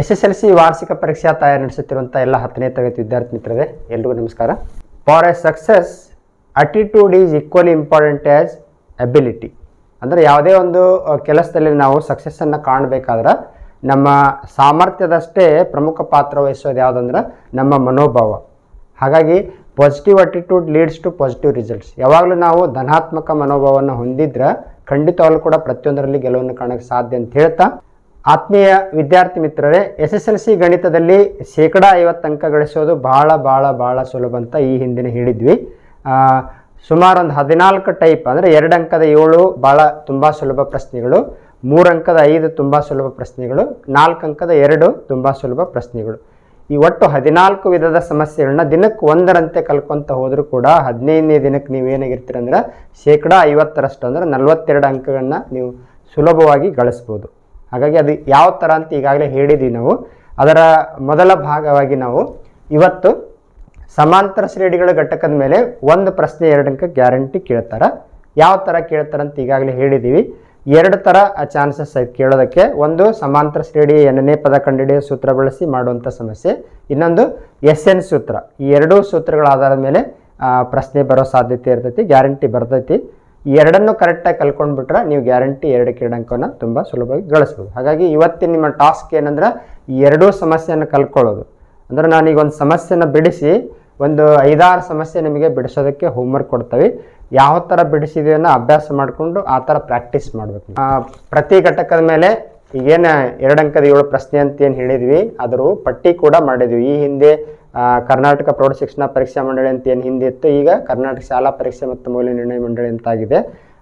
S S L C ವಾರ್ಷಿಕ ಪರೀಕ್ಷಾ ತಯಾರಿ ನಡೆಸುತ್ತಿರುವಂಥ ಎಲ್ಲ ಹತ್ತನೇ ತರಗತಿ ವಿದ್ಯಾರ್ಥಿ ಮಿತ್ರರೇ, ಎಲ್ರಿಗೂ ನಮಸ್ಕಾರ. For a success attitude is equally important as ability ಅಂದರೆ ಯಾವುದೇ ಒಂದು ಕೆಲಸದಲ್ಲಿ ನಾವು ಸಕ್ಸಸ್ಸನ್ನು ಕಾಣಬೇಕಾದ್ರೆ ನಮ್ಮ ಸಾಮರ್ಥ್ಯದಷ್ಟೇ ಪ್ರಮುಖ ಪಾತ್ರ ವಹಿಸೋದು ಯಾವುದಂದ್ರೆ ನಮ್ಮ ಮನೋಭಾವ. ಹಾಗಾಗಿ positive attitude leads to positive results ಯಾವಾಗಲೂ ನಾವು ಧನಾತ್ಮಕ ಮನೋಭಾವವನ್ನು ಹೊಂದಿದ್ರೆ ಖಂಡಿತವಾಗ್ಲೂ ಕೂಡ ಪ್ರತಿಯೊಂದರಲ್ಲಿ ಗೆಲುವನ್ನು ಕಾಣಕ್ಕೆ ಸಾಧ್ಯ ಅಂತ ಹೇಳ್ತಾ ಆತ್ಮೀಯ ವಿದ್ಯಾರ್ಥಿ ಮಿತ್ರರೇ ಎಸ್ ಎಸ್ ಎಲ್ ಸಿ ಗಣಿತದಲ್ಲಿ ಶೇಕಡ ಐವತ್ತು ಅಂಕ ಗಳಿಸೋದು ಭಾಳ ಭಾಳ ಭಾಳ ಸುಲಭ ಅಂತ ಈ ಹಿಂದಿನ ಹೇಳಿದ್ವಿ. ಸುಮಾರು ಒಂದು ಹದಿನಾಲ್ಕು ಟೈಪ್ ಅಂದರೆ ಎರಡು ಅಂಕದ ಏಳು ಭಾಳ ತುಂಬ ಸುಲಭ ಪ್ರಶ್ನೆಗಳು, ಮೂರು ಅಂಕದ ಐದು ತುಂಬ ಸುಲಭ ಪ್ರಶ್ನೆಗಳು, ನಾಲ್ಕು ಅಂಕದ ಎರಡು ತುಂಬ ಸುಲಭ ಪ್ರಶ್ನೆಗಳು. ಈ ಒಟ್ಟು ಹದಿನಾಲ್ಕು ವಿಧದ ಸಮಸ್ಯೆಗಳನ್ನ ದಿನಕ್ಕೆ ಒಂದರಂತೆ ಕಲ್ಕೊಂತ ಹೋದರೂ ಕೂಡ ಹದಿನೈದನೇ ದಿನಕ್ಕೆ ನೀವು ಏನಾಗಿರ್ತೀರಂದ್ರೆ ಶೇಕಡ ಐವತ್ತರಷ್ಟು ಅಂದರೆ ನಲವತ್ತೆರಡು ಅಂಕಗಳನ್ನ ನೀವು ಸುಲಭವಾಗಿ ಗಳಿಸ್ಬೋದು. ಹಾಗಾಗಿ ಅದು ಯಾವ ಥರ ಅಂತ ಈಗಾಗಲೇ ಹೇಳಿದ್ದೀವಿ ನಾವು. ಅದರ ಮೊದಲ ಭಾಗವಾಗಿ ನಾವು ಇವತ್ತು ಸಮಾಂತರ ಶ್ರೇಣಿಗಳ ಘಟಕದ ಮೇಲೆ ಒಂದು ಪ್ರಶ್ನೆ ಎರಡು ಗ್ಯಾರಂಟಿ ಕೇಳ್ತಾರೆ? ಯಾವ ಥರ ಕೇಳ್ತಾರೆ ಅಂತ ಈಗಾಗಲೇ ಹೇಳಿದ್ದೀವಿ ಎರಡು ಥರ ಚಾನ್ಸಸ್ ಕೇಳೋದಕ್ಕೆ. ಒಂದು, ಸಮಾಂತರ ಶ್ರೇಣಿ ಎಣ್ಣನೇ ಪದ ಕಂಡುಹಿಡಿಯೋ ಸೂತ್ರ ಬಳಸಿ ಮಾಡುವಂಥ ಸಮಸ್ಯೆ. ಇನ್ನೊಂದು ಎಸ್ ಎನ್ ಸೂತ್ರ. ಈ ಎರಡೂ ಸೂತ್ರಗಳ ಆಧಾರದ ಮೇಲೆ ಪ್ರಶ್ನೆ ಬರೋ ಸಾಧ್ಯತೆ ಇರ್ತೈತಿ, ಗ್ಯಾರಂಟಿ ಬರ್ತೈತಿ. ಎರಡನ್ನು ಕರೆಕ್ಟಾಗಿ ಕಲ್ಕೊಂಡ್ಬಿಟ್ರೆ ನೀವು ಗ್ಯಾರಂಟಿ ಎರಡು ಅಂಕವನ್ನು ತುಂಬ ಸುಲಭವಾಗಿ ಗಳಿಸ್ಬೋದು. ಹಾಗಾಗಿ ಇವತ್ತಿನ ನಿಮ್ಮ ಟಾಸ್ಕ್ ಏನಂದ್ರೆ ಎರಡೂ ಸಮಸ್ಯೆಯನ್ನು ಕಲ್ಕೊಳ್ಳೋದು ಅಂದರೆ ನಾನೀಗ ಒಂದು ಸಮಸ್ಯೆನ ಬಿಡಿಸಿ ಒಂದು ಐದಾರು ಸಮಸ್ಯೆ ನಿಮಗೆ ಬಿಡಿಸೋದಕ್ಕೆ ಹೋಮ್ವರ್ಕ್ ಕೊಡ್ತೀವಿ. ಯಾವ ಥರ ಬಿಡಿಸಿದೀವಿ ಅನ್ನೋ ಅಭ್ಯಾಸ ಮಾಡಿಕೊಂಡು ಆ ಥರ ಪ್ರಾಕ್ಟೀಸ್ ಮಾಡಬೇಕು ಪ್ರತಿ ಘಟಕದ ಮೇಲೆ ಈಗೇನು ಎರಡು ಅಂಕದ ಏಳು ಪ್ರಶ್ನೆ ಅಂತ ಏನು ಹೇಳಿದ್ವಿ ಅದರ ಪಟ್ಟಿ ಕೂಡ ಮಾಡಿದ್ವಿ. ಈ ಹಿಂದೆ ಕರ್ನಾಟಕ ಪ್ರೌಢ ಶಿಕ್ಷಣ ಪರೀಕ್ಷಾ ಮಂಡಳಿ ಅಂತ ಏನು ಹಿಂದೆ ಇತ್ತು, ಈಗ ಕರ್ನಾಟಕ ಶಾಲಾ ಪರೀಕ್ಷೆ ಮತ್ತು ಮೌಲ್ಯ ನಿರ್ಣಯ ಮಂಡಳಿ ಅಂತಾಗಿದೆ.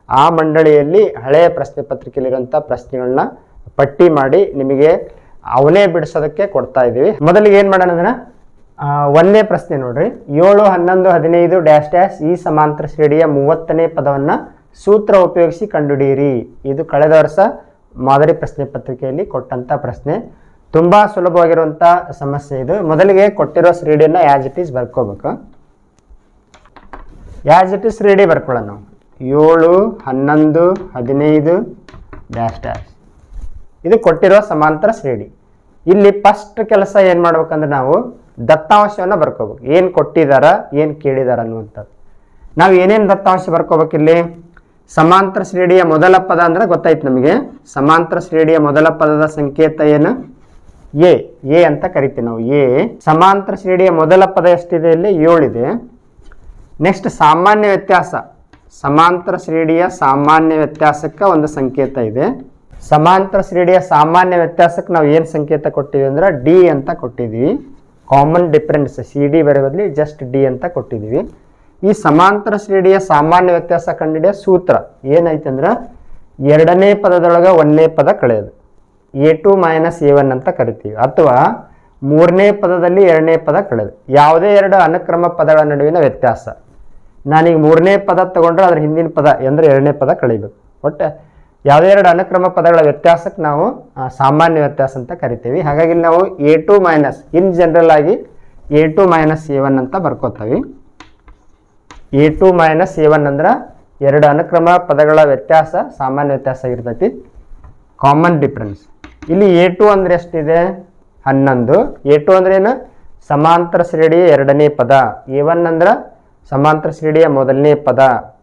ಆ ಮಂಡಳಿಯಲ್ಲಿ ಹಳೆಯ ಪ್ರಶ್ನೆ ಪತ್ರಿಕೆಯಲ್ಲಿರುವಂಥ ಪ್ರಶ್ನೆಗಳನ್ನ ಪಟ್ಟಿ ಮಾಡಿ ನಿಮಗೆ ಅವನೇ ಬಿಡಿಸೋದಕ್ಕೆ ಕೊಡ್ತಾ ಇದ್ದೀವಿ. ಮೊದಲಿಗೆ ಏನು ಮಾಡೋಣ ಅದನ್ನು? ಒಂದೇ ಪ್ರಶ್ನೆ ನೋಡ್ರಿ. ಏಳು, ಹನ್ನೊಂದು, ಹದಿನೈದು ಡ್ಯಾಶ್ ಡ್ಯಾಶ್ ಈ ಸಮಾಂತರ ಶ್ರೇಣಿಯ ಮೂವತ್ತನೇ ಪದವನ್ನು ಸೂತ್ರ ಉಪಯೋಗಿಸಿ ಕಂಡುಹಿಡಿಯಿರಿ. ಇದು ಕಳೆದ ವರ್ಷ ಮಾದರಿ ಪ್ರಶ್ನೆ ಪತ್ರಿಕೆಯಲ್ಲಿ ಕೊಟ್ಟಂಥ ಪ್ರಶ್ನೆ. ತುಂಬ ಸುಲಭವಾಗಿರುವಂಥ ಸಮಸ್ಯೆ ಇದು. ಮೊದಲಿಗೆ ಕೊಟ್ಟಿರೋ ಶ್ರೀಡಿಯನ್ನು ಆ್ಯಸ್ ಇಟ್ ಈಸ್ ಬರ್ಕೋಬೇಕು. ಆ್ಯಸ್ ಇಟ್ ಈಸ್ ರೆಡಿ ಬರ್ಕೊಳ್ಳೋಣ ನಾವು. ಏಳು, ಹನ್ನೊಂದು, ಹದಿನೈದು ಡ್ಯಾಶ್ ಡ್ಯಾಶ್ ಇದು ಕೊಟ್ಟಿರೋ ಸಮಾಂತರ ಶ್ರೇಣಿ ಇಲ್ಲಿ ಫಸ್ಟ್ ಕೆಲಸ ಏನು ಮಾಡ್ಬೇಕಂದ್ರೆ ನಾವು ದತ್ತಾಂಶವನ್ನು ಬರ್ಕೋಬೇಕು. ಏನು ಕೊಟ್ಟಿದಾರ, ಏನು ಕೇಳಿದಾರ ಅನ್ನುವಂಥದ್ದು. ನಾವು ಏನೇನು ದತ್ತಾಂಶ ಬರ್ಕೋಬೇಕು ಇಲ್ಲಿ? ಸಮಾಂತರ ಶ್ರೇಣಿಯ ಮೊದಲ ಪದ ಅಂದ್ರೆ ಗೊತ್ತಾಯ್ತು ನಮಗೆ. ಸಮಾಂತರ ಶ್ರೇಣಿಯ ಮೊದಲ ಪದದ ಸಂಕೇತ ಏನು? ಎ ಎ ಅಂತ ಕರಿತೀವಿ ನಾವು. ಎ, ಸಮಾಂತರ ಶ್ರೇಣಿಯ ಮೊದಲ ಪದ ಎಷ್ಟಿದೆ ಇಲ್ಲಿ? ಏಳಿದೆ. ನೆಕ್ಸ್ಟ್ ಸಾಮಾನ್ಯ ವ್ಯತ್ಯಾಸ. ಸಮಾಂತರ ಶ್ರೇಣಿಯ ಸಾಮಾನ್ಯ ವ್ಯತ್ಯಾಸಕ್ಕೆ ಒಂದು ಸಂಕೇತ ಇದೆ. ಸಮಾಂತರ ಶ್ರೇಣಿಯ ಸಾಮಾನ್ಯ ವ್ಯತ್ಯಾಸಕ್ಕೆ ನಾವು ಏನು ಸಂಕೇತ ಕೊಟ್ಟಿವಿ ಅಂದ್ರೆ ಡಿ ಅಂತ ಕೊಟ್ಟಿದ್ದೀವಿ ಕಾಮನ್ ಡಿಫರೆನ್ಸ್ ಸಿ ಡಿ ಬರೋ ಜಸ್ಟ್ ಡಿ ಅಂತ ಕೊಟ್ಟಿದ್ದೀವಿ ಈ ಸಮಾಂತರ ಶ್ರೇಣಿಯ ಸಾಮಾನ್ಯ ವ್ಯತ್ಯಾಸ ಕಂಡುಹಿಡಿಯೋ ಸೂತ್ರ. ಏನೈತೆ ಅಂದ್ರೆ ಎರಡನೇ ಪದದೊಳಗೆ ಒಂದನೇ ಪದ ಕಳೆಯೋದು. A two minus A one ಅಂತ ಕರಿತೀವಿ. ಅಥವಾ ಮೂರನೇ ಪದದಲ್ಲಿ ಎರಡನೇ ಪದ ಕಳೆದು. ಯಾವುದೇ ಎರಡು ಅನುಕ್ರಮ ಪದಗಳ ನಡುವಿನ ವ್ಯತ್ಯಾಸ. ನಾನೀಗ ಮೂರನೇ ಪದ ತಗೊಂಡ್ರೆ ಅದ್ರ ಹಿಂದಿನ ಪದ ಅಂದರೆ ಎರಡನೇ ಪದ ಕಳಿಬೇಕು. ಒಟ್ಟು ಯಾವುದೇ ಎರಡು ಅನುಕ್ರಮ ಪದಗಳ ವ್ಯತ್ಯಾಸಕ್ಕೆ ನಾವು ಸಾಮಾನ್ಯ ವ್ಯತ್ಯಾಸ ಅಂತ ಕರಿತೀವಿ. ಹಾಗಾಗಿ ನಾವು A two minus in general ಆಗಿ A two minus A one ಅಂತ ಬರ್ಕೋತೀವಿ. A two minus A one ಅಂದ್ರೆ ಎರಡು ಅನುಕ್ರಮ ಪದಗಳ ವ್ಯತ್ಯಾಸ, ಸಾಮಾನ್ಯ ವ್ಯತ್ಯಾಸ ಇರ್ತೈತಿ. ಕಾಮನ್ ಡಿಫ್ರೆನ್ಸ್ ಇಲ್ಲಿ ಎ ಟು ಅಂದ್ರೆ ಎಷ್ಟಿದೆ? ಹನ್ನೊಂದು. ಎ ಟು ಅಂದ್ರೆ ಏನು? ಸಮಾಂತರ ಶ್ರೇಣಿಯ ಎರಡನೇ ಪದ. ಎ ಒನ್ ಅಂದ್ರೆ ಸಮಾಂತರ ಶ್ರೇಣಿಯ ಮೊದಲನೇ ಪದ.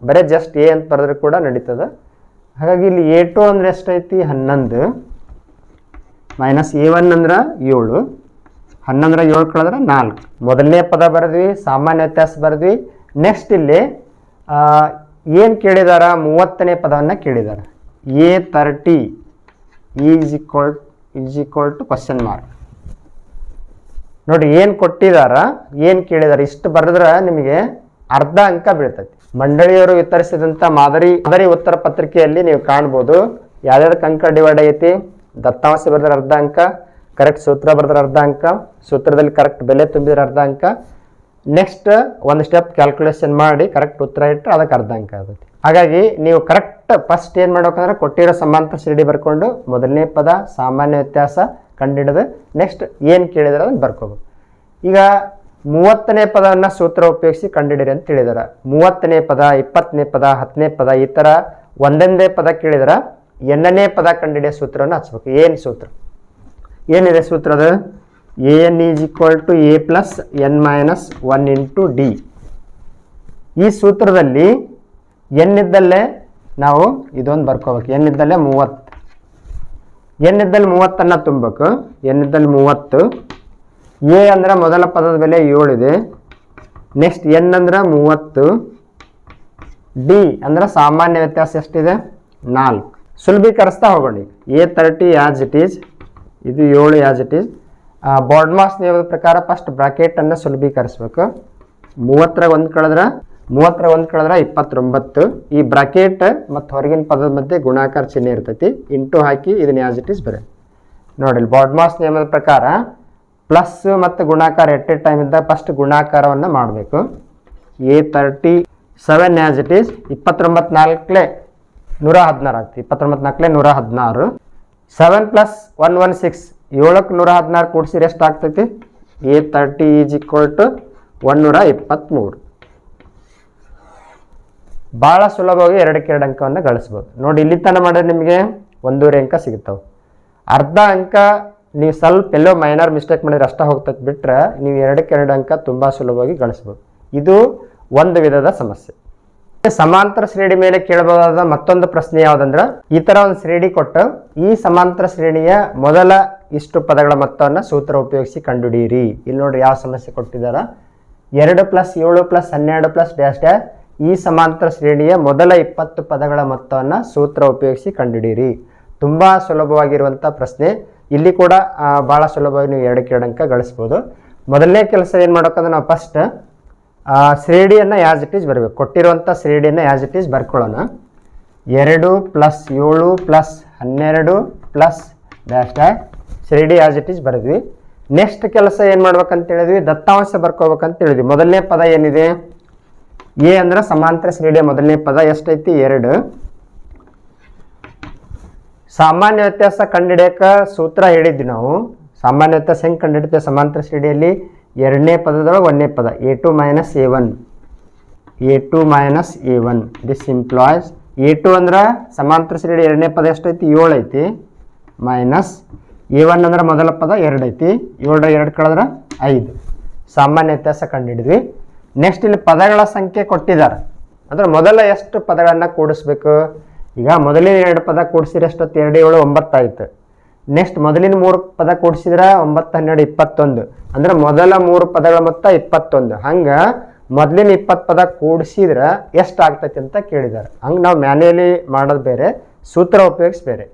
ಬರೀ ಜಸ್ಟ್ ಎ ಅಂತ ಬರೆದ್ರೆ ಕೂಡ ನಡೀತದೆ. ಹಾಗಾಗಿ ಇಲ್ಲಿ ಎ ಟು ಅಂದ್ರೆ ಎಷ್ಟೈತಿ? ಹನ್ನೊಂದು. ಮೈನಸ್ ಎ ಒನ್ ಅಂದ್ರೆ ಏಳು. ಹನ್ನೊಂದರ ಏಳು ಕಳೆದ್ರೆ ನಾಲ್ಕು. ಮೊದಲನೇ ಪದ ಬರೆದ್ವಿ, ಸಾಮಾನ್ಯ ವ್ಯತ್ಯಾಸ ಬರೆದ್ವಿ. ನೆಕ್ಸ್ಟ್ ಇಲ್ಲಿ ಏನು ಕೇಳಿದಾರ? ಮೂವತ್ತನೇ ಪದವನ್ನು ಕೇಳಿದಾರ. A thirty is equal is equal to question mark ನೋಡಿ, ಏನು ಕೊಟ್ಟಿದಾರ, ಏನು ಕೇಳಿದಾರ, ಇಷ್ಟು ಬರೆದ್ರೆ ನಿಮಗೆ ಅರ್ಧ ಅಂಕ ಬೀಳ್ತೈತಿ. ಮಂಡಳಿಯವರು ವಿತರಿಸಿದಂಥ ಮಾದರಿ ಮಾದರಿ ಉತ್ತರ ಪತ್ರಿಕೆಯಲ್ಲಿ ನೀವು ಕಾಣ್ಬೋದು. ಯಾವ್ಯಾವ್ದಕ್ಕೆ ಅಂಕ ಡಿವೈಡ್ ಆಗೈತಿ? ದತ್ತಾಂಶ ಬರೆದ್ರೆ ಅರ್ಧ ಅಂಕ, ಕರೆಕ್ಟ್ ಸೂತ್ರ ಬರೆದ್ರೆ ಅರ್ಧ ಅಂಕ, ಸೂತ್ರದಲ್ಲಿ ಕರೆಕ್ಟ್ ಬೆಲೆ ತುಂಬಿದ್ರೆ ಅರ್ಧ ಅಂಕ ನೆಕ್ಸ್ಟ್ ಒಂದು ಸ್ಟೆಪ್ ಕ್ಯಾಲ್ಕುಲೇಷನ್ ಮಾಡಿ ಕರೆಕ್ಟ್ ಉತ್ತರ ಇಟ್ಟರೆ ಅದಕ್ಕೆ ಅರ್ಧ ಅಂಕ ಆಗುತ್ತೆ. ಹಾಗಾಗಿ ನೀವು ಕರೆಕ್ಟ್ ಫಸ್ಟ್ ಏನು ಮಾಡ್ಬೇಕಂದ್ರೆ ಕೊಟ್ಟಿರೋ ಸಮಾಂತರ ಸಿಡಿ ಬರ್ಕೊಂಡು ಮೊದಲನೇ ಪದ, ಸಾಮಾನ್ಯ ವ್ಯತ್ಯಾಸ ಕಂಡುಹಿಡಿದು ನೆಕ್ಸ್ಟ್ ಏನು ಕೇಳಿದ್ರೆ ಅದನ್ನು ಬರ್ಕೋಬೇಕು. ಈಗ ಮೂವತ್ತನೇ ಪದವನ್ನು ಸೂತ್ರ ಉಪಯೋಗಿಸಿ ಕಂಡುಹಿಡಿರಿ ಅಂತ ಹೇಳಿದಾರೆ ಮೂವತ್ತನೇ ಪದ, ಇಪ್ಪತ್ತನೇ ಪದ, ಹತ್ತನೇ ಪದ, ಈ ಥರ ಒಂದೊಂದೇ ಪದ ಕೇಳಿದ್ರೆ. ಎಣ್ಣನೇ ಪದ ಕಂಡಿಡಿಯೋ ಸೂತ್ರವನ್ನು ಹಚ್ಬೇಕು. ಏನು ಸೂತ್ರ? ಏನಿದೆ ಸೂತ್ರದ? A N is equal to A plus N minus one into D ಈ ಸೂತ್ರದಲ್ಲಿ ಎನ್ನಿದ್ದಲ್ಲೇ ನಾವು ಇದೊಂದು ಬರ್ಕೋಬೇಕು. ಎನ್ನಿದ್ದಲ್ಲೇ ಮೂವತ್ತು. ಎನ್ನಿದ್ದಲ್ಲಿ ಮೂವತ್ತನ್ನು ತುಂಬಬೇಕು. ಎನ್ನಿದ್ದಲ್ಲಿ ಮೂವತ್ತು. ಎ ಅಂದ್ರೆ ಮೊದಲ ಪದದ ಬೆಲೆ ಏಳಿದೆ ನೆಕ್ಸ್ಟ್ ಎನ್ ಅಂದ್ರೆ ಮೂವತ್ತು. ಡಿ ಅಂದ್ರೆ ಸಾಮಾನ್ಯ ವ್ಯತ್ಯಾಸ ಎಷ್ಟಿದೆ? ನಾಲ್ಕು. ಸುಲಭೀಕರಿಸ್ತಾ ಹೋಗೋಣ A thirty as it is ಇದು ಏಳು ಆ್ಯಸ್ ಇಟ್ ಈಸ್ ಬಾರ್ಡ್ಮಾಸ್ ನಿಯಮದ ಪ್ರಕಾರ ಫಸ್ಟ್ ಬ್ರಾಕೆಟನ್ನು ಸುಲಭೀಕರಿಸ್ಬೇಕು. ಮೂವತ್ತರ ಒಂದು ಕಳೆದ್ರೆ, ಮೂವತ್ತರ ಒಂದು ಕಳೆದ್ರೆ ಇಪ್ಪತ್ತೊಂಬತ್ತು. ಈ ಬ್ರಾಕೆಟ್ ಮತ್ತು ಹೊರಗಿನ ಪದದ ಮಧ್ಯೆ ಗುಣಾಕಾರ ಚಿಹ್ನೆ ಇರ್ತೈತಿ. ಇಂಟು ಹಾಕಿ ಇದನ್ನ ಆಸ್ ಇಟ್ ಈಸ್ ಬರೀ. ಬಾರ್ಡ್ ಮಾಸ್ ನಿಯಮದ ಪ್ರಕಾರ ಪ್ಲಸ್ ಮತ್ತು ಗುಣಾಕಾರ ಎಟ್ ಎ ಟೈಮ್ ಇದ್ದಾಗ ಫಸ್ಟ್ ಗುಣಾಕಾರವನ್ನು ಮಾಡಬೇಕು. A thirty seven as it is ಇಪ್ಪತ್ತೊಂಬತ್ತು ನಾಲ್ಕಲೇ ನೂರ ಹದಿನಾರು ಆಗ್ತಿ ಇಪ್ಪತ್ತೊಂಬತ್ತು ನಾಲ್ಕಲೇ ನೂರ ಹದಿನಾರು. Seven plus one one six ಏಳಕ್ಕೆ ನೂರ ಹದಿನಾರು ಕೂಡಿಸಿರಿ ಎಷ್ಟು ಆಗ್ತೈತಿ A thirty is equal to ಒನ್ನೂರ ಇಪ್ಪತ್ತ್ಮೂರು ಭಾಳ ಸುಲಭವಾಗಿ ಎರಡಕ್ಕೆ ಎರಡು ಅಂಕವನ್ನು ಗಳಿಸ್ಬೋದು. ನೋಡಿ, ಇಲ್ಲಿ ತನಕ ಮಾಡಿದ್ರೆ ನಿಮಗೆ ಒಂದೂವರೆ ಅಂಕ ಸಿಗ್ತಾವೆ. ಅರ್ಧ ಅಂಕ ನೀವು ಸ್ವಲ್ಪ ಎಲ್ಲೋ ಮೈನರ್ ಮಿಸ್ಟೇಕ್ ಮಾಡಿದ್ರೆ ಅಷ್ಟೇ ಹೋಗ್ತೈತೆ ಬಿಟ್ರೆ ನೀವು ಎರಡಕ್ಕೆ ಎರಡು ಅಂಕ ತುಂಬ ಸುಲಭವಾಗಿ ಗಳಿಸ್ಬೋದು. ಇದು ಒಂದು ವಿಧದ ಸಮಸ್ಯೆ. ಸಮಾಂತರ ಶ್ರೇಣಿ ಮೇಲೆ ಕೇಳಬಹುದಾದ ಮತ್ತೊಂದು ಪ್ರಶ್ನೆ ಯಾವುದಂದ್ರೆ, ಈ ತರ ಒಂದು ಶ್ರೇಣಿ ಕೊಟ್ಟು ಈ ಸಮಾಂತರ ಶ್ರೇಣಿಯ ಮೊದಲ ಇಷ್ಟು ಪದಗಳ ಮೊತ್ತವನ್ನು ಸೂತ್ರ ಉಪಯೋಗಿಸಿ ಕಂಡುಹಿಡಿಯಿರಿ. ಇಲ್ಲಿ ನೋಡ್ರಿ ಯಾವ ಸಮಸ್ಯೆ ಕೊಟ್ಟಿದಾರ ಎರಡು ಪ್ಲಸ್ ಏಳು ಪ್ಲಸ್ ಹನ್ನೆರಡು ಪ್ಲಸ್ ಡ್ಯಾಶ್ ಡ್ಯಾಶ್ ಈ ಸಮಾಂತರ ಶ್ರೇಣಿಯ ಮೊದಲ ಇಪ್ಪತ್ತು ಪದಗಳ ಮೊತ್ತವನ್ನು ಸೂತ್ರ ಉಪಯೋಗಿಸಿ ಕಂಡುಹಿಡಿಯಿರಿ. ತುಂಬ ಸುಲಭವಾಗಿರುವಂಥ ಪ್ರಶ್ನೆ. ಇಲ್ಲಿ ಕೂಡ ಭಾಳ ಸುಲಭವಾಗಿ ನೀವು ಎರಡು ಅಂಕ ಗಳಿಸ್ಬೋದು. ಮೊದಲನೇ ಕೆಲಸ ಏನು ಮಾಡೋಕ್ಕಂದ್ರೆ ನಾವು ಫಸ್ಟ್ ಶ್ರೇಣಿಯನ್ನು ಯಾಜ್ ಇಟ್ ಈಸ್ ಬರಬೇಕು. ಕೊಟ್ಟಿರುವಂಥ ಶ್ರೀಡಿಯನ್ನು ಆ್ಯಸ್ ಇಟ್ ಈಸ್ ಬರ್ಕೊಳ್ಳೋಣ. ಎರಡು ಪ್ಲಸ್ ಏಳು ಪ್ಲಸ್ ಹನ್ನೆರಡು plus dash as it is ಬರೆದ್ವಿ. Next ಕೆಲಸ ಏನು ಮಾಡ್ಬೇಕಂತ ಹೇಳಿದ್ವಿ? ದತ್ತಾಂಶ ಬರ್ಕೋಬೇಕಂತ ಹೇಳಿದ್ವಿ. ಮೊದಲನೇ ಪದ ಏನಿದೆ? ಎ ಅಂದ್ರೆ ಸಮಾಂತರ ಶ್ರೇಣಿಯ ಮೊದಲನೇ ಪದ. ಎಷ್ಟೈತಿ? ಎರಡು. ಸಾಮಾನ್ಯ ವ್ಯತ್ಯಾಸ ಕಂಡುಹಿಡಿಯಕ ಸೂತ್ರ ಹೇಳಿದ್ವಿ ನಾವು. ಸಾಮಾನ್ಯ ವ್ಯತ್ಯಾಸ ಹೆಂಗೆ ಕಂಡುಹಿಡಿತೇವೆ ಸಮಾಂತರ ಶ್ರೇಣಿಯಲ್ಲಿ ಎರಡನೇ ಪದದೊಳಗೆ ಒಂದನೇ ಪದ. A two minus A one A two minus A one this implies A two ಅಂದ್ರೆ ಸಮಾಂತರ ಶ್ರೇಣಿ ಎರಡನೇ ಪದ ಎಷ್ಟೈತಿ? ಏಳು ಐತಿ. ಮೈನಸ್ ಎ ಒನ್ ಅಂದ್ರೆ ಮೊದಲ ಪದ ಎರಡು ಐತಿ. ಏಳರ ಎರಡು ಕಳೆದ್ರೆ ಐದು. ಸಾಮಾನ್ಯ ವ್ಯತ್ಯಾಸ ಕಂಡುಹಿಡಿದ್ವಿ. ನೆಕ್ಸ್ಟ್ ಇಲ್ಲಿ ಪದಗಳ ಸಂಖ್ಯೆ ಕೊಟ್ಟಿದ್ದಾರೆ ಅಂದ್ರೆ ಮೊದಲ ಎಷ್ಟು ಪದಗಳನ್ನು ಕೂಡಿಸ್ಬೇಕು? ಈಗ ಮೊದಲಿನ ಎರಡು ಪದ ಕೂಡಿಸಿದ್ರೆ ಎರಡು ಏಳು ಒಂಬತ್ತಾಯ್ತು ನೆಕ್ಸ್ಟ್ ಮೊದಲಿನ ಮೂರು ಪದ ಕೂಡಿಸಿದ್ರೆ ಒಂಬತ್ತು, ಹನ್ನೆರಡು, ಇಪ್ಪತ್ತೊಂದು. ಅಂದ್ರೆ ಮೊದಲ ಮೂರು ಪದಗಳ ಮೊತ್ತ ಇಪ್ಪತ್ತೊಂದು. ಹಂಗೆ ಮೊದಲಿನ ಇಪ್ಪತ್ತು ಪದ ಕೂಡಿಸಿದ್ರೆ ಎಷ್ಟು ಆಗ್ತೈತಿ ಅಂತ ಕೇಳಿದ್ದಾರೆ ಹಂಗೆ ನಾವು ಮ್ಯಾನ್ಯಲಿ ಮಾಡೋದು ಬೇರೆ, ಸೂತ್ರ ಉಪಯೋಗಿಸಿ ಬೇರೆ.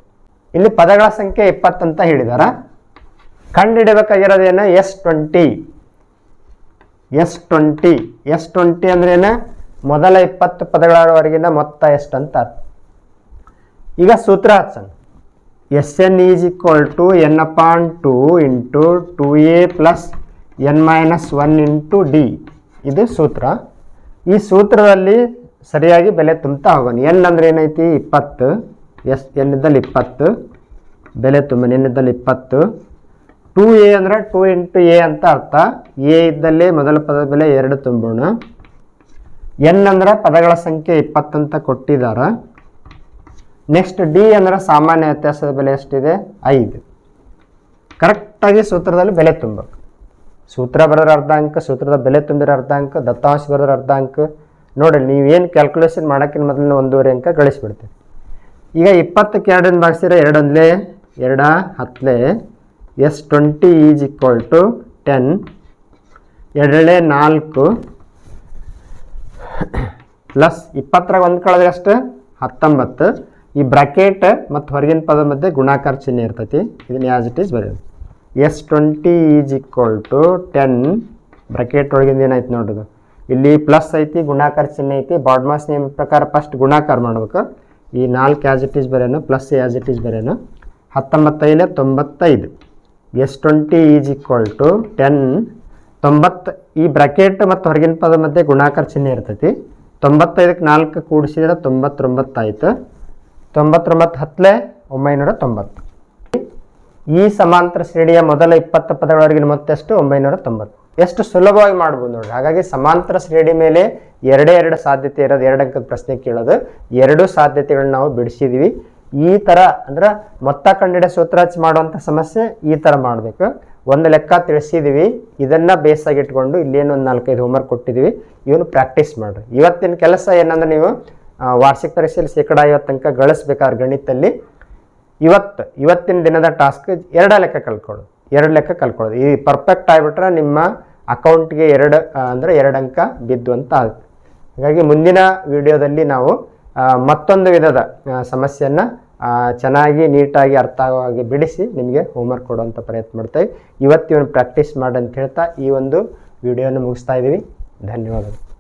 ಇಲ್ಲಿ ಪದಗಳ ಸಂಖ್ಯೆ ಇಪ್ಪತ್ತಂತ ಹೇಳಿದಾರ. ಕಂಡುಹಿಡಬೇಕಾಗಿರೋದೇನು S twenty. S twenty. S twenty ಅಂದ್ರೇನು ಮೊದಲ ಇಪ್ಪತ್ತು ಪದಗಳವರೆಗಿನ ಮೊತ್ತ ಎಷ್ಟು ಅಂತ ಈಗ ಸೂತ್ರ ಹಚ್ಚನ್ S N is equal to N upon two into two A plus N minus one into D ಇದು ಸೂತ್ರ. ಈ ಸೂತ್ರದಲ್ಲಿ ಸರಿಯಾಗಿ ಬೆಲೆ ತುಂಬ್ತಾ ಹೋಗೋಣ. ಎನ್ ಅಂದರೆ ಏನೈತಿ? ಇಪ್ಪತ್ತು. ಎಸ್ ಎನ್ ಇದ್ದಲ್ಲಿ ಇಪ್ಪತ್ತು. ಬೆಲೆ ತುಂಬ ಎನ್ ಇದ್ದಲ್ಲಿ ಇಪ್ಪತ್ತು. ಟು ಎ ಅಂದರೆ ಟೂ ಇಂಟು ಎ ಅಂತ ಅರ್ಥ. ಎ ಇದ್ದಲ್ಲಿ ಮೊದಲ ಪದ ಬೆಲೆ ಎರಡು ತುಂಬೋಣ. ಎನ್ ಅಂದ್ರೆ ಪದಗಳ ಸಂಖ್ಯೆ ಇಪ್ಪತ್ತಂತ ಕೊಟ್ಟಿದ್ದಾರ. ನೆಕ್ಸ್ಟ್ ಡಿ ಅಂದ್ರೆ ಸಾಮಾನ್ಯ ವ್ಯತ್ಯಾಸದ ಬೆಲೆ ಎಷ್ಟಿದೆ? ಐದು. ಕರೆಕ್ಟಾಗಿ ಸೂತ್ರದಲ್ಲಿ ಬೆಲೆ ತುಂಬಬೇಕು. ಸೂತ್ರ ಬರೋದ್ರ ಅರ್ಧ ಅಂಕ ಸೂತ್ರದ ಬೆಲೆ ತುಂಬಿರೋ ಅರ್ಧ ಅಂಕ ದತ್ತಾಂಶ ಬರೋದ್ರ ಅರ್ಧ ಅಂಕ ನೋಡಿ, ನೀವೇನು ಕ್ಯಾಲ್ಕುಲೇಷನ್ ಮಾಡೋಕ್ಕಿಂತ ಮೊದಲನೇ ಒಂದೂವರೆ ಅಂಕ ಗಳಿಸ್ಬಿಡ್ತೀವಿ ಈಗ ಇಪ್ಪತ್ತಕ್ಕೆ ಎರಡನ್ನು ಭಾಗಿಸಿದ್ರೆ ಎರಡೊಂದಲೇ? ಎರಡ ಹತ್ತಲೇ? S twenty is equal to ten. ಎರಡೇ ನಾಲ್ಕು. ಪ್ಲಸ್ ಇಪ್ಪತ್ತರಾಗ ಒಂದು ಕಳೆದ್ರೆ ಅಷ್ಟೇ ಹತ್ತೊಂಬತ್ತು. ಈ ಬ್ರಾಕೆಟ್ ಮತ್ತು ಹೊರಗಿನ ಪದ ಮಧ್ಯೆ ಗುಣಾಕಾರ ಚಿಹ್ನೆ ಇರ್ತೈತಿ. ಇದನ್ನ ಯಾಸ್ ಇಟ್ ಈಸ್ ಬರೆಯೋದು. S twenty is equal to ten bracket ಒಳಗಿಂದ ಏನಾಯ್ತು ನೋಡೋದು ಇಲ್ಲಿ ಪ್ಲಸ್ ಐತಿ, ಗುಣಾಕಾರ ಚಿಹ್ನೆ ಐತಿ. ಬಾಡ್ಮಾಸ್ ನೇಮ್ ಪ್ರಕಾರ ಫಸ್ಟ್ ಗುಣಾಕಾರ ಮಾಡ್ಬೇಕು. ಈ ನಾಲ್ಕು ಆಸ್ ಇಟ್ ಈಸ್ ಬರೆಯೋನು ಪ್ಲಸ್ ಆಸ್ ಇಟ್ ಈಸ್ ಬರೆಯೋನು. ಹತ್ತೊಂಬತ್ತೈದು, ತೊಂಬತ್ತೈದು. S twenty is equal to ten ತೊಂಬತ್ತು, ಈ ಬ್ರಾಕೆಟ್ ಮತ್ತು ಹೊರಗಿನ ಪದ ಮಧ್ಯೆ ಗುಣಾಕಾರ ಚಿಹ್ನೆ ಇರ್ತೈತಿ. ತೊಂಬತ್ತೈದಕ್ಕೆ ನಾಲ್ಕು ಕೂಡಿಸಿದ್ರೆ ತೊಂಬತ್ತೊಂಬತ್ತು ಆಯ್ತು ತೊಂಬತ್ತೊಂಬತ್ತು ಹತ್ತಲೇ ಒಂಬೈನೂರ ತೊಂಬತ್ತು ಈ ಸಮಾಂತರ ಶ್ರೇಣಿಯ ಮೊದಲ ಇಪ್ಪತ್ತು ಪದಗಳವರೆಗಿನ ಮೊತ್ತೆಷ್ಟು ಒಂಬೈನೂರ ತೊಂಬತ್ತು ಎಷ್ಟು ಸುಲಭವಾಗಿ ಮಾಡ್ಬೋದು ನೋಡಿ ಹಾಗಾಗಿ ಸಮಾಂತರ ಶ್ರೇಣಿ ಮೇಲೆ ಎರಡೇ ಎರಡು ಸಾಧ್ಯತೆ ಇರೋದು, ಎರಡು ಅಂಕದ ಪ್ರಶ್ನೆ ಕೇಳೋದು. ಎರಡು ಸಾಧ್ಯತೆಗಳನ್ನ ನಾವು ಬಿಡಿಸಿದೀವಿ. ಈ ಥರ ಅಂದ್ರೆ ಮೊತ್ತ ಕಂಡಿಡ ಸೂತ್ರ ಹಚ್ಚಿ ಮಾಡುವಂಥ ಸಮಸ್ಯೆ ಈ ಥರ ಮಾಡಬೇಕು. ಒಂದು ಲೆಕ್ಕ ತಿಳಿಸಿದ್ದೀವಿ ಇದನ್ನು ಬೇಸಾಗಿಟ್ಕೊಂಡು ಇಲ್ಲೇನು ಒಂದು ನಾಲ್ಕೈದು ಹೋಮ್ವರ್ಕ್ ಕೊಟ್ಟಿದ್ದೀವಿ ಇವನು ಪ್ರಾಕ್ಟೀಸ್ ಮಾಡಿರಿ. ಇವತ್ತಿನ ಕೆಲಸ ಏನಂದ್ರೆ ನೀವು ವಾರ್ಷಿಕ ಪರೀಕ್ಷೆಯಲ್ಲಿ ಶೇಕಡ ಐವತ್ತು ತನಕ ಗಳಿಸ್ಬೇಕಾದ್ರೆ ಗಣಿತಲ್ಲಿ ಇವತ್ತು, ಇವತ್ತಿನ ದಿನದ ಟಾಸ್ಕ್ ಎರಡು ಲೆಕ್ಕ ಕಲ್ಕೊಳ್ಳೋದು ಎರಡು ಲೆಕ್ಕ ಕಲ್ಕೊಳ್ಳೋದು ಈ ಪರ್ಫೆಕ್ಟ್ ಆಗಿಬಿಟ್ರೆ ನಿಮ್ಮ ಅಕೌಂಟ್ಗೆ ಎರಡು ಅಂದರೆ ಎರಡು ಅಂಕ ಬಿದ್ದು ಅಂತ ಆಗುತ್ತೆ. ಹಾಗಾಗಿ ಮುಂದಿನ ವಿಡಿಯೋದಲ್ಲಿ ನಾವು ಮತ್ತೊಂದು ವಿಧದ ಸಮಸ್ಯೆಯನ್ನು ಚೆನ್ನಾಗಿ ನೀಟಾಗಿ ಅರ್ಥ ಆಗೋ ಹಾಗೆ ಬಿಡಿಸಿ ನಿಮಗೆ ಹೋಮ್ವರ್ಕ್ ಕೊಡುವಂಥ ಪ್ರಯತ್ನ ಮಾಡ್ತೇವೆ. ಇವತ್ತು ಇವನು ಪ್ರಾಕ್ಟೀಸ್ ಮಾಡಿ ಅಂತ ಹೇಳ್ತಾ ಈ ಒಂದು ವಿಡಿಯೋನ ಮುಗಿಸ್ತಾ ಇದ್ದೀವಿ. ಧನ್ಯವಾದಗಳು.